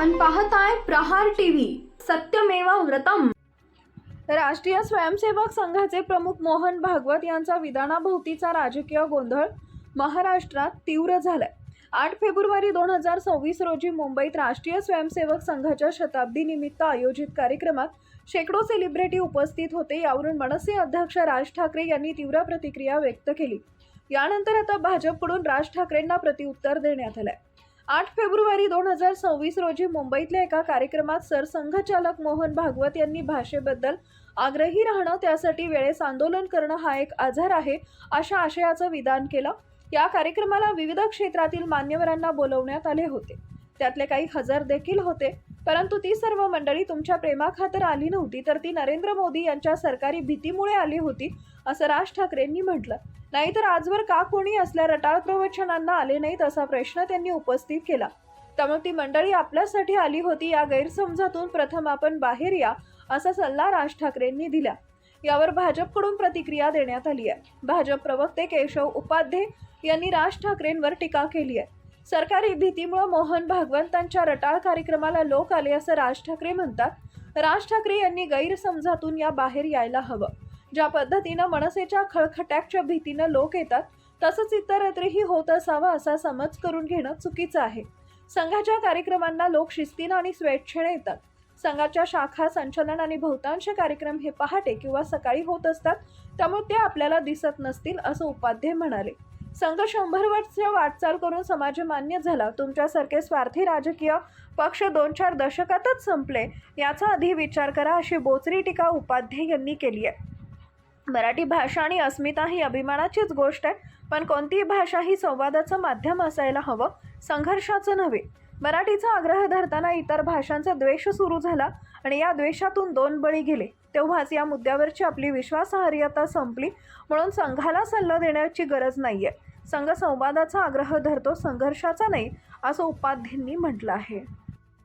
पाहताय प्रहार टीव्ही. सत्यमेवा व्रतम. राष्ट्रीय स्वयंसेवक संघाचे प्रमुख मोहन भागवत यांचा विधानाभोवतीचा राजकीय गोंधळ महाराष्ट्रात तीव्र झालाय. आठ फेब्रुवारी दोन हजार सव्वीस रोजी मुंबईत राष्ट्रीय स्वयंसेवक संघाच्या शताब्दी निमित्त आयोजित कार्यक्रमात शेकडो सेलिब्रिटी उपस्थित होते यावरून मनसे अध्यक्ष राज ठाकरे यांनी तीव्र प्रतिक्रिया व्यक्त केली. यानंतर आता भाजपकडून राज ठाकरेंना प्रतिउत्तर देण्यात आलंय. आठ फेब्रुवारी दोन हजार सव्वीस रोजी मुंबईतल्या एका कार्यक्रमात सरसंघचालक मोहन भागवत यांनी भाषेबद्दल आग्रही राहणं त्यासाठी वेळेस आंदोलन करणं हा एक आजार आहे अशा आशयाचं विधान केलं. या कार्यक्रमाला विविध क्षेत्रातील मान्यवरांना बोलवण्यात आले होते. त्यातले काही हजर देखील होते. परंतु ती सर्व मंडळी तुमच्या प्रेमाखातर आली नव्हती तर ती नरेंद्र मोदी यांच्या सरकारी भीतीमुळे आली होती असं राज ठाकरेंनी म्हटलं. नाहीतर आजवर का कोणी असल्या रटाळ प्रवचनांना आले नाहीत असा प्रश्न त्यांनी उपस्थित केला. त्यामुळे ती मंडळी आपल्यासाठी आली होती या गैरसमजातून प्रथम आपण बाहेर या असा सल्ला राज ठाकरेंनी दिला. यावर भाजपकडून प्रतिक्रिया देण्यात आली आहे. भाजप प्रवक्ते केशव उपाध्ये यांनी राज ठाकरेंवर टीका केली आहे. सरकारी भीतीमुळे मोहन भागवंतांच्या रटाळ कार्यक्रमाला लोक आले असं राज ठाकरे म्हणतात. राज ठाकरे यांनी गैरसमजातून या बाहेर यायला हवं. ज्या पद्धतीनं मनसेच्या खळखट्याच्या भीतीनं लोक येतात तसंच इतरत्रही होत असावं असा समज करून घेणं चुकीचं आहे. संघाच्या कार्यक्रमांना लोक शिस्तीनं आणि स्वेच्छेने येतात. संघाच्या शाखा संचलन आणि बहुतांश कार्यक्रम हे पहाटे किंवा सकाळी होत असतात त्यामुळे ते आपल्याला दिसत नसतील असं उपाध्ये म्हणाले. संघ शंभर वर्ष वाटचाल करून समाज मान्य झाला. तुमच्यासारखे स्वार्थी राजकीय पक्ष दोन चार दशकातच संपले. याचा आधी विचार करा अशी बोचरी टीका उपाध्ये यांनी केली आहे. मराठी भाषा आणि अस्मिता ही अभिमानाचीच गोष्ट आहे पण कोणतीही भाषा ही संवादाचं माध्यम असायला हवं संघर्षाचं नव्हे. मराठीचा आग्रह धरताना इतर भाषांचा द्वेष सुरू झाला आणि या द्वेषातून दोन बळी गेले. तेव्हाच या मुद्द्यावरची आपली विश्वासार्हता संपली म्हणून संघाला सल्ला देण्याची गरज नाही आहे संघ संवादाचा आग्रह धरतो संघर्षाचा नाही असं उपाध्येंनी म्हटलं आहे.